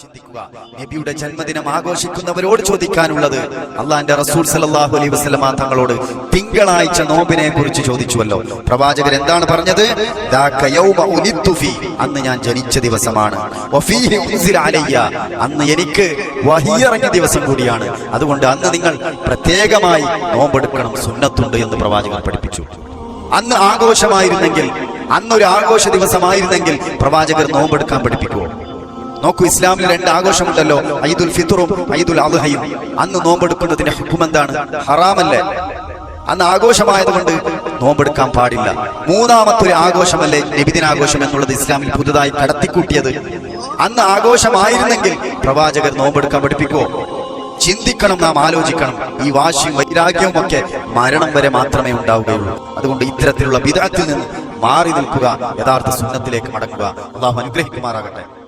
ചിന്തിക്കുക. നബിയുടെ ജന്മദിനം ആഘോഷിക്കുന്നവരോട് ചോദിക്കാനുള്ളത് അള്ളാന്റെ റസൂൽ സല്ലല്ലാഹു അലൈഹി വസല്ലമ തങ്ങളോട് തിങ്കളാഴ്ച നോമ്പിനെ കുറിച്ച് ചോദിച്ചുവല്ലോ. പ്രവാചകൻ എന്താണ് പറഞ്ഞത്. അന്ന് ഞാൻ ജനിച്ച ദിവസമാണ്. അന്ന് എനിക്ക് വഹിയിറങ്ങിയ ദിവസം കൂടിയാണ്. അതുകൊണ്ട് അന്ന് നിങ്ങൾ പ്രത്യേകമായി നോമ്പെടുക്കണം. സുന്നത്തുണ്ട് എന്ന് പ്രവാചകൻ പഠിപ്പിച്ചു. അന്ന് ആഘോഷമായിരുന്നെങ്കിൽ അന്നൊരു ആഘോഷ ദിവസമായിരുന്നെങ്കിൽ പ്രവാചകർ നോമ്പെടുക്കാൻ പഠിപ്പിക്കുമോ നോക്കൂ ഇസ്ലാമിൽ രണ്ട് ആഘോഷമുണ്ടല്ലോ. ഐദുൽ ഫിത്തറും ഐദുൽ അദ്ഹയും. അന്ന് നോമ്പെടുക്കുന്നതിന്റെ ഹുക്കും എന്താണ്? ഹറാമല്ലേ? അന്ന് ആഘോഷമായതുകൊണ്ട് നോമ്പെടുക്കാൻ പാടില്ല. മൂന്നാമത്തെ ഒരു ആഘോഷമല്ലേ നബിദിനാഘോഷം എന്നുള്ളത് ഇസ്ലാമിൽ പുതുതായി കടത്തിക്കൂട്ടിയത്? അന്ന് ആഘോഷമായിരുന്നെങ്കിൽ പ്രവാചകർ നോമ്പെടുക്കാൻ പഠിപ്പിക്കുമോ ചിന്തിക്കണം നാം ആലോചിക്കണം. ഈ വാശിയും വൈരാഗ്യവും ഒക്കെ മരണം വരെ മാത്രമേ ഉണ്ടാവുകയുള്ളൂ. അതുകൊണ്ട് ഇത്തരത്തിലുള്ള വിദഗ്ധത്തിൽ നിന്ന് മാറി നിൽക്കുക യഥാർത്ഥ സുന്നത്തിലേക്ക് മടങ്ങുക. അള്ളാഹു അനുഗ്രഹിക്കുമാറാകട്ടെ.